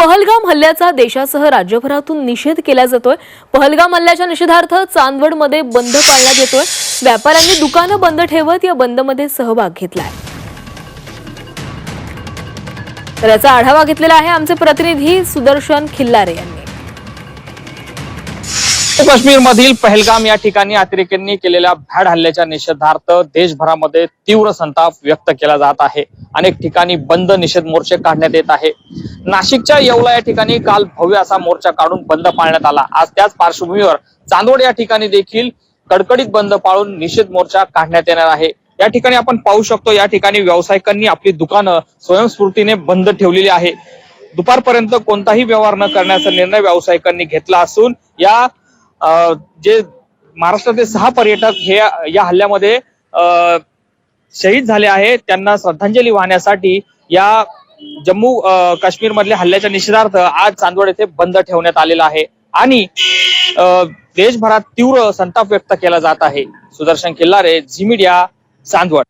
पहलगाम हल्ल्याचा देशासह राज्यभरातून निषेध केला जातोय. पहलगाम हल्ल्याच्या निषेधार्थ चांदवडमध्ये बंद पाळण्यात येतोय. व्यापाऱ्यांनी दुकानं बंद ठेवत या बंदमध्ये सहभाग घेतलाय. तर याचा आढावा घेतलेला आहे आमचे प्रतिनिधी सुदर्शन खिल्लारे यांनी. काश्मीरमधील पहलगाम या ठिकाणी अतिरेक्यांनी केलेल्या भ्याड हल्ल्याच्या निषेधार्थ देशभरामध्ये तीव्र संताप व्यक्त केला जात आहे. अनेक ठिकाणी बंद निषेध मोर्चे काढण्यात येत आहे. नाशिकच्या येवला या ठिकाणी काल भव्य असा मोर्चा काढून बंद पाळण्यात आला. आज त्याच पार्श्वभूमीवर चांदवड या ठिकाणी देखील कडकडीत बंद पाळून निषेध मोर्चा काढण्यात येणार आहे. या ठिकाणी आपण पाहू शकतो या ठिकाणी व्यावसायिकांनी आपली दुकानं स्वयंस्फूर्तीने बंद ठेवलेली आहे. दुपारपर्यंत कोणताही व्यवहार न करण्याचा निर्णय व्यावसायिकांनी घेतला असून या जे महाराष्ट्रातले सहा पर्यटक हे या हल्ल्यामध्ये शहीद झाले आहेत. त्यांना श्रद्धांजली वाहण्यासाठी या जम्मू काश्मीर मधल्या हल्ल्याच्या निषेधार्थ आज चांदवड येथे बंद ठेवण्यात आलेला आहे. आणि देशभरात तीव्र संताप व्यक्त केला जात आहे. सुदर्शन किल्लारे झी मीडिया चांदवड.